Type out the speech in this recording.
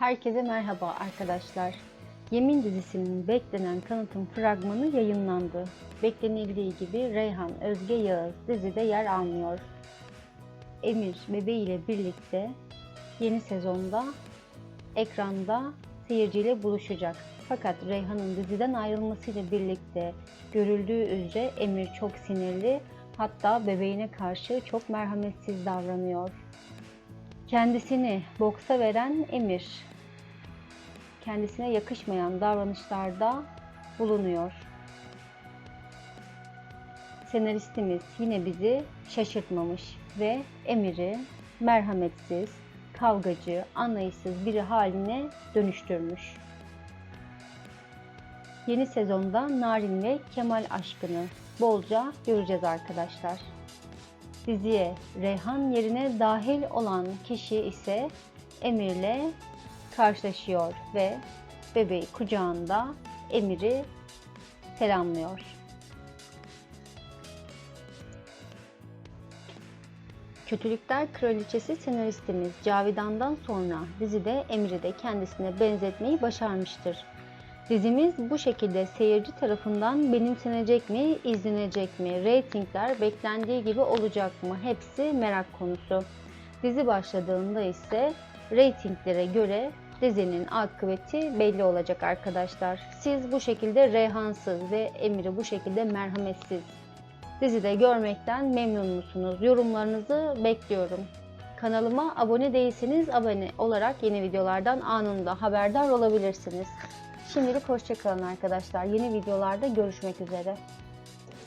Herkese merhaba arkadaşlar. Yemin dizisinin beklenen tanıtım fragmanı yayınlandı. Beklenildiği gibi Reyhan Özge Yağız dizide yer almıyor. Emir bebeğiyle birlikte yeni sezonda ekranda seyirciyle buluşacak. Fakat Reyhan'ın diziden ayrılmasıyla birlikte görüldüğü üzere Emir çok sinirli hatta bebeğine karşı çok merhametsiz davranıyor. Kendisini boksa veren Emir kendisine yakışmayan davranışlarda bulunuyor. Senaristimiz yine bizi şaşırtmamış ve Emir'i merhametsiz, kavgacı, anlayışsız biri haline dönüştürmüş. Yeni sezonda Narin ve Kemal aşkını bolca göreceğiz arkadaşlar. Diziye Reyhan yerine dahil olan kişi ise Emir'le karşılaşıyor ve bebeği kucağında Emir'i selamlıyor. Kötülükler Kraliçesi senaristimiz Cavidan'dan sonra dizide Emir'i de kendisine benzetmeyi başarmıştır. Dizimiz bu şekilde seyirci tarafından benimsenecek mi, izlenecek mi, reytingler beklendiği gibi olacak mı hepsi merak konusu. Dizi başladığında ise reytinglere göre dizinin akıbeti belli olacak arkadaşlar. Siz bu şekilde Reyhansız ve Emir'i bu şekilde merhametsiz dizide görmekten memnun musunuz? Yorumlarınızı bekliyorum. Kanalıma abone değilseniz abone olarak yeni videolardan anında haberdar olabilirsiniz. Şimdilik hoşçakalın arkadaşlar. Yeni videolarda görüşmek üzere.